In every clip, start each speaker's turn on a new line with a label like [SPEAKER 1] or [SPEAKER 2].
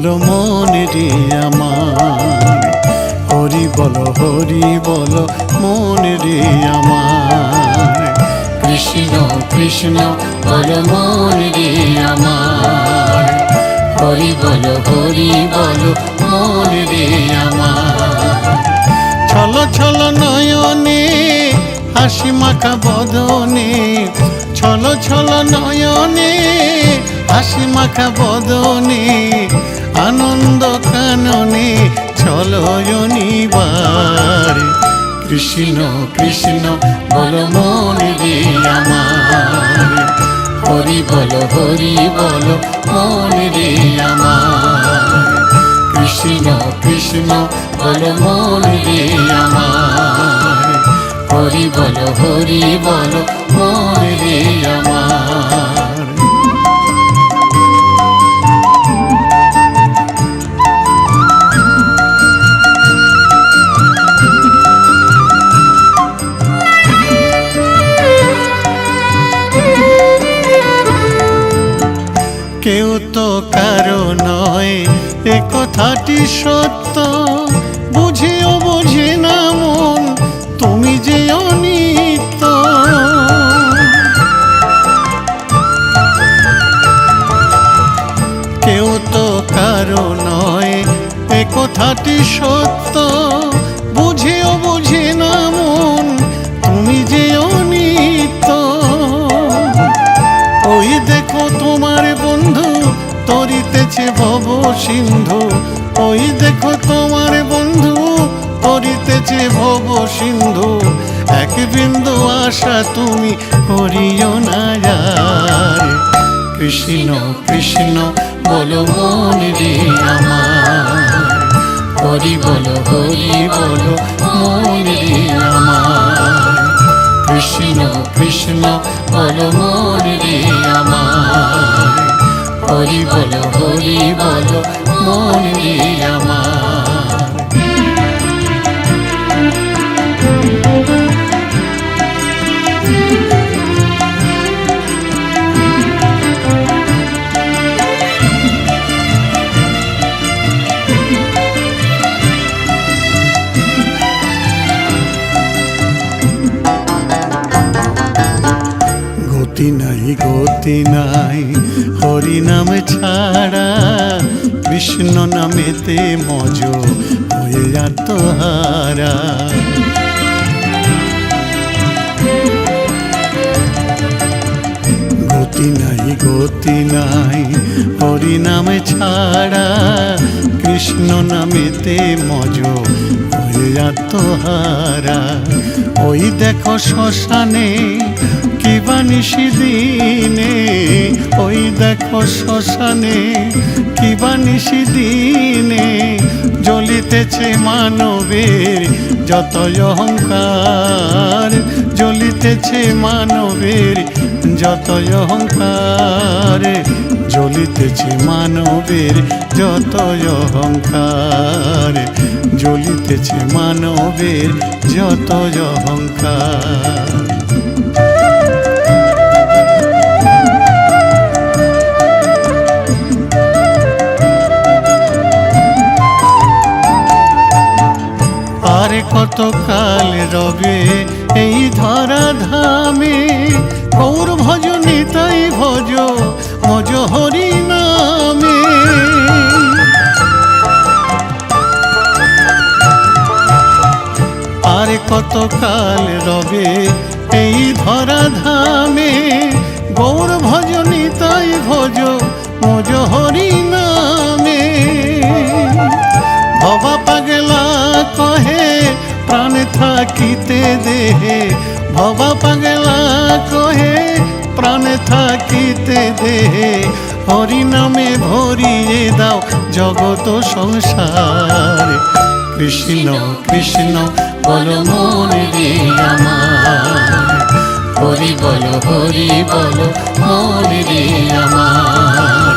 [SPEAKER 1] বল মনে রে আমার। হরি বল হরি বল মনে রে আমার। কৃষ্ণ কৃষ্ণ বল মনে রে আমার। হরি বল হরি বল মনে রে আমার। ছল ছল নয়নে, হাসি মাখা বদনে। ছল ছল নয়নে, হাসি মাখা বদনে। আনন্দ কাননে ছলয়নিবার কৃষ্ণ কৃষ্ণ, বল মনে আমার। হরি বল হরি বল, মনে রে আমার। কৃষ্ণ কৃষ্ণ, বল মনে রে আমার। হরি বল হরি বল, মনে রে আমার। নয়। এ কথাটি সত্য। বুঝেও বুঝে না মন। তুমি যে অনিত্য। কেউ তো কারও নয়। এ কথাটি সত্য। দেখো তোমার বন্ধু করিতেছে ভব সিন্ধু। এক বিন্দু আশা তুমি করিও না কৃষ্ণ কৃষ্ণ, বলো মন রে আমার। হরি বলো হরি বলো, মন রে আমার। কৃষ্ণ কৃষ্ণ, বল মন রে আমার। হরি বল হরি বল, মন গতি নাই গতি নাই। হরি নামে ছাড়া কৃষ্ণ নামেতে মজ হয়ে আত্মহারা। গতি নাই গতি নাই হরি নামে ছাড়া কৃষ্ণ নামেতে মজ হয়ে আত্মহারা। ওই দেখো শ্মশানে কিবা নিশি দিনে? ওই দেখো শ্মশানে কিবা নিশি দিনে? জ্বলিতেছে মানবের যত অহংকার, জ্বলিতেছে মানবের যত অহংকার, জ্বলিতেছে মানবের যত অহংকার, জ্বলিতেছে মানবের যত অহংকার। আর কত কাল রবে এই ধরা ধামে গৌর ভজনী তাই ভজ, মজ হরি নামে। আর কত কাল রবে এই ধরা ধামে গৌর ভজনী তাই ভজ, মজ হরি দেহে ভবা পাগলা কহে, প্রাণ থাকিতে দেহে হরি নামে ভরিয়ে দাও জগত সংসার। কৃষ্ণ কৃষ্ণ, বল মন রে আমার। হরি বল হরি বল মন রে আমার।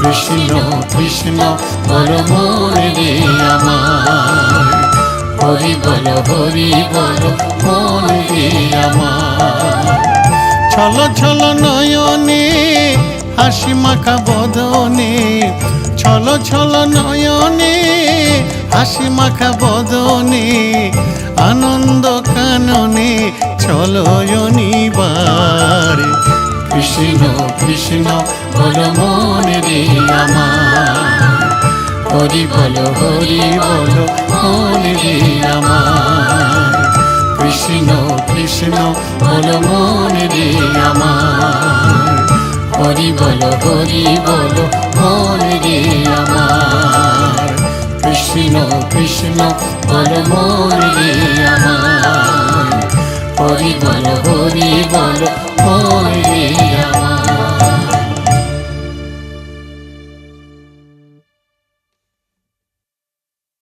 [SPEAKER 1] কৃষ্ণ কৃষ্ণ, বল মন রে আমার। হরি বল হরি বল মন রে আমার। ছল ছল নয়নে হাসি মাখা বদনে। ছল ছল নয়নে হাসি মাখা বদনে। আনন্দ কাননে চলয়নিবার কৃষ্ণ কৃষ্ণ বল মনে রে আমার। হরি বল হরি বল রে আমার। কৃষ্ণ কৃষ্ণ, বল মনে রে আমার। হরি বল হরি বল, মনে রে আমার। কৃষ্ণ কৃষ্ণ, বল মনে রে আমার। হরি বল হরি বল, মনে রে আমার।